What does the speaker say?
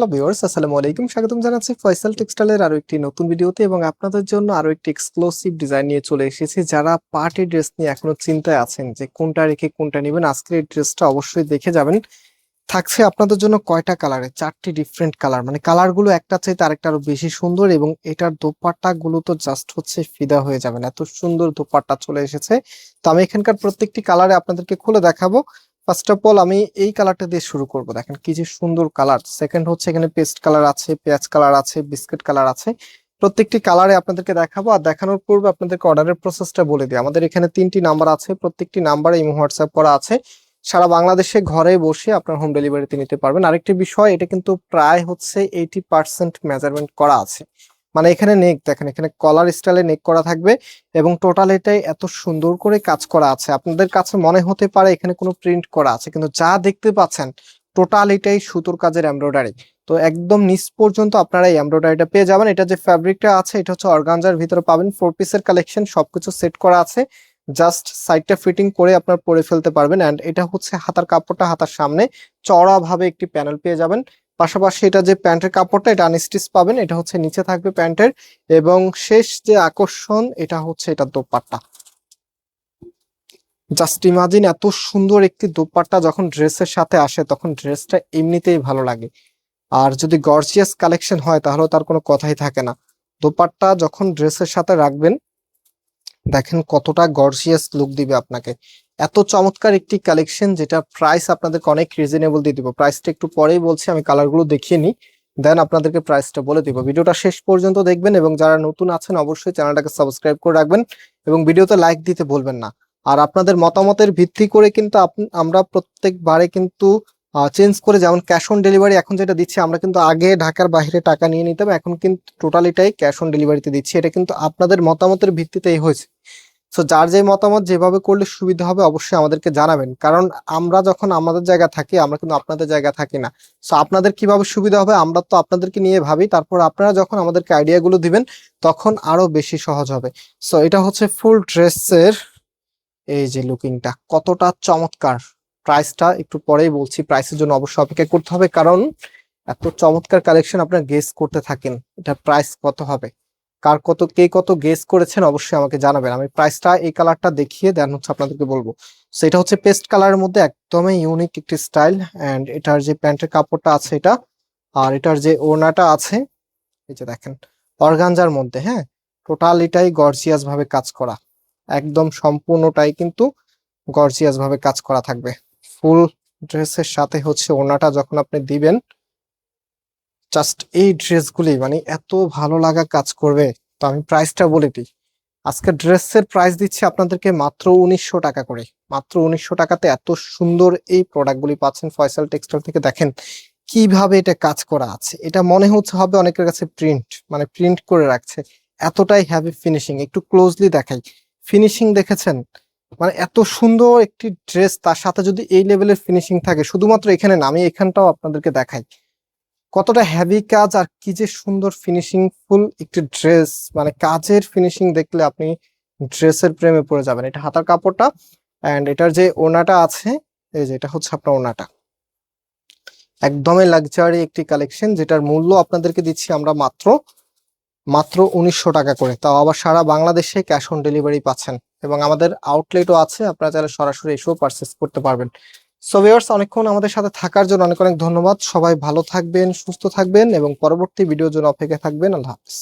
Hello viewers আসসালামু আলাইকুম। স্বাগতম জানাচ্ছি ফয়সাল টেক্সটাইলের আরও একটি নতুন ভিডিওতে এবং আপনাদের জন্য আরও একটি এক্সক্লুসিভ ডিজাইন নিয়ে চলে এসেছি। যারা পার্টি ড্রেস নিয়ে এখনও চিন্তায় আছেন যে কোনটা রেখে কোনটা নেবেন, আজকের এই ড্রেসটা অবশ্যই দেখে যাবেন। থাকছে আপনাদের জন্য কয়টা কালারে চারটি ডিফারেন্ট কালার মানে কালারগুলো একটা চাইতে আরেকটা আরও বেশি সুন্দর এবং এটার দোপাট্টা গুলো তো জাস্ট হচ্ছে ফিদা হয়ে যাবেন এত সুন্দর দোপাট্টা চলে এসেছে। তো আমি এখানকার প্রত্যেকটি কালারে আপনাদেরকে খুলে দেখাবো। ফার্স্ট অফ অল আমি এই কালারটা দিয়ে শুরু করব। দেখেন কি যে সুন্দর কালার সেকেন্ড হচ্ছে এখানে পেস্ট কালার আছে, পেঁয়াজ কালার আছে বিস্কিট কালার আছে। প্রত্যেকটি কালারে আপনাদেরকে দেখাবো আর দেখানোর পূর্বে আপনাদেরকে অর্ডারের প্রসেসটা বলে দিই। আমাদের এখানে তিনটি নাম্বার আছে, প্রত্যেকটি নাম্বারে ইমো হোয়াটসঅ্যাপ করা আছে। সারা বাংলাদেশে ঘরে বসে আপনার হোম ডেলিভারিতে নিতে পারবেন। আরেকটি বিষয়, এটা কিন্তু প্রায় হচ্ছে এইটি পার্সেন্ট মেজারমেন্ট করা আছে। মানে এখানে নেক, দেখেন, এখানে কলার স্টাইলে নেক করা থাকবে এবং টোটাল এটাই এত সুন্দর করে কাজ করা আছে। আপনাদের কাছে মনে হতে পারে এখানে কোনো প্রিন্ট করা আছে, কিন্তু যা দেখতে পাচ্ছেন টোটাল এটাই সুতোর কাজের এমব্রয়ডারি তো একদম নিচ পর্যন্ত আপনারা এই এমব্রয়ডারিটা পেয়ে যাবেন। এটা যে ফ্যাব্রিকটা আছে, এটা হচ্ছে অর্গানজার ভিতরে পাবেন। ফোর পিসের কালেকশন সবকিছু সেট করা আছে। জাস্ট সাইডটা ফিটিং করে আপনার পরে ফেলতে পারবেন। অ্যান্ড এটা হচ্ছে হাতার কাপড়টা হাতার সামনে। চড়া ভাবে একটি প্যানেল পেয়ে যাবেন। পাশাপাশি এটা যে প্যান্টের কাপড়টা, এটা আনস্টিচ পাবেন, এটা হচ্ছে নিচে থাকবে প্যান্টের এবং শেষ যে আকর্ষণ, এটা হচ্ছে এটা দোপাট্টা। জাস্ট ইমাজিন এত সুন্দর একটি দোপাট্টা যখন ড্রেসের সাথে আসে, তখন ড্রেসটা এমনিতেই ভালো লাগে। আর যদি গর্জিয়াস কালেকশন হয় তাহলে তার কোনো কথাই থাকে না। দোপাট্টা যখন ড্রেসের সাথে রাখবেন, দেখেন কতটা গর্জিয়াস লুক দিবে আপনাকে। এত চমৎকার একটি কালেকশন যেটা প্রাইস আপনাদেরকে অনেক রিজনেবল দিয়ে দিব। প্রাইসটা একটু পরেই বলছি, আমি কালারগুলো দেখিয়ে নিই দেন আপনাদেরকে প্রাইসটা বলে দিব। ভিডিওটা শেষ পর্যন্ত দেখবেন এবং যারা নতুন আছেন অবশ্যই চ্যানেলটাকে সাবস্ক্রাইব করে রাখবেন এবং ভিডিওতে লাইক দিতে বলবেন না। আর আপনাদের মতামতের ভিত্তি করে কিন্তু আমরা প্রত্যেকবারে কিন্তু চেঞ্জ করে যেমন ক্যাশ অন ডেলিভারি এখন যেটা দিচ্ছি, আমরা কিন্তু আগে ঢাকার বাইরে টাকা নিয়ে নিতাম, এখন কিন্তু টোটালিটাই ক্যাশ অন ডেলিভারিতে দিচ্ছি। এটা কিন্তু আপনাদের মতামতের ভিত্তিতেই হয়েছে। সো যার যে মতামত যেভাবে করলে সুবিধা হবে অবশ্যই আমাদেরকে জানাবেন। কারণ আমরা যখন আমাদের জায়গা থাকি, আমরা কিন্তু আপনাদের জায়গা থাকি না। সো আপনাদের কীভাবে সুবিধা হবে আমরা তো আপনাদেরকে নিয়ে ভাবি। তারপর আপনারা যখন আমাদেরকে আইডিয়াগুলো দিবেন, তখন আরও বেশি সহজ হবে। সো এটা হচ্ছে ফুল ড্রেসের এই যে লুকিংটা, কতটা চমৎকার। প্রাইসটা একটু পরেই বলছি, প্রাইসের জন্য অবশ্যই অপেক্ষা করতে হবে। কারণ, এত চমৎকার কালেকশন আপনারা গেস করতে থাকেন এটা প্রাইস কত হবে। কার কত, কে কত গেস করেছেন অবশ্যই আমাকে জানাবেন। আমি প্রাইসটা এই কালারটা দেখিয়ে দেন হচ্ছে আপনাদেরকে বলব। সো এটা হচ্ছে পেস্ট কালারের মধ্যে একদমই ইউনিক একটি স্টাইল এন্ড এটার যে প্যান্টের কাপড়টা আছে এটা, আর এটার যে ওড়নাটা আছে, এই যে দেখেন, অর্গানজার মধ্যে হ্যাঁ? টোটাল এটাই গর্জিয়াস ভাবে কাজ করা। একদম সম্পূর্ণটাই কিন্তু গর্জিয়াস ভাবে কাজ করা থাকবে। ফুল ড্রেসের সাথে হচ্ছে ওড়নাটা যখন আপনি দিবেন জাস্ট এই ড্রেসগুলি মানে এত ভালো লাগা কাজ করবে, তো আমি প্রাইসটা বলে দিই। আজকে ড্রেসের প্রাইস দিচ্ছি আপনাদেরকে মাত্র উনিশশো টাকা করে। মাত্র উনিশশো টাকাতে এত সুন্দর এই প্রোডাক্টগুলি পাচ্ছেন ফয়সাল টেক্সটাইল থেকে। দেখেন কীভাবে এটা কাজ করা আছে। এটা মনে হচ্ছে হবে অনেকের কাছে প্রিন্ট মানে প্রিন্ট করে রাখছে। এতটাই হ্যাভি ফিনিশিং একটু ক্লোজলি দেখাই। ফিনিশিং দেখেছেন? মানে এত সুন্দর একটি ড্রেস তার সাথে যদি এই লেভেলের ফিনিশিং থাকে, শুধুমাত্র এখানে না, আমি এখানটাও আপনাদেরকে দেখাই। কতটা হ্যাভি কাজ আর কি যে সুন্দর ফিনিশিং ফুল একটি ড্রেস মানে কাজের ফিনিশিং দেখলে আপনি ড্রেসের প্রেমে পড়ে যাবেন। এটা হাতার কাপড়টা অ্যান্ড এটার যে ওনাটা আছে, এই যে এটা হচ্ছে আপনার ওনাটা। একদমই লাক্সারি একটি কালেকশন যেটার মূল্য আপনাদেরকে দিচ্ছি আমরা মাত্র মাত্র উনিশশো টাকা করে। তাও আবার সারা বাংলাদেশে ক্যাশ অন ডেলিভারি পাচ্ছেন এবং আমাদের আউটলেটও আছে, আপনারা চাইলে সরাসরি এসেও পারচেস করতে পারবেন। সো ভিউয়ার্স অনেকক্ষণ আমাদের সাথে থাকার জন্য অনেক অনেক ধন্যবাদ। সবাই ভালো থাকবেন, সুস্থ থাকবেন এবং পরবর্তী ভিডিওর জন্য অপেক্ষা থাকবেন। আল্লাহ হাফিজ।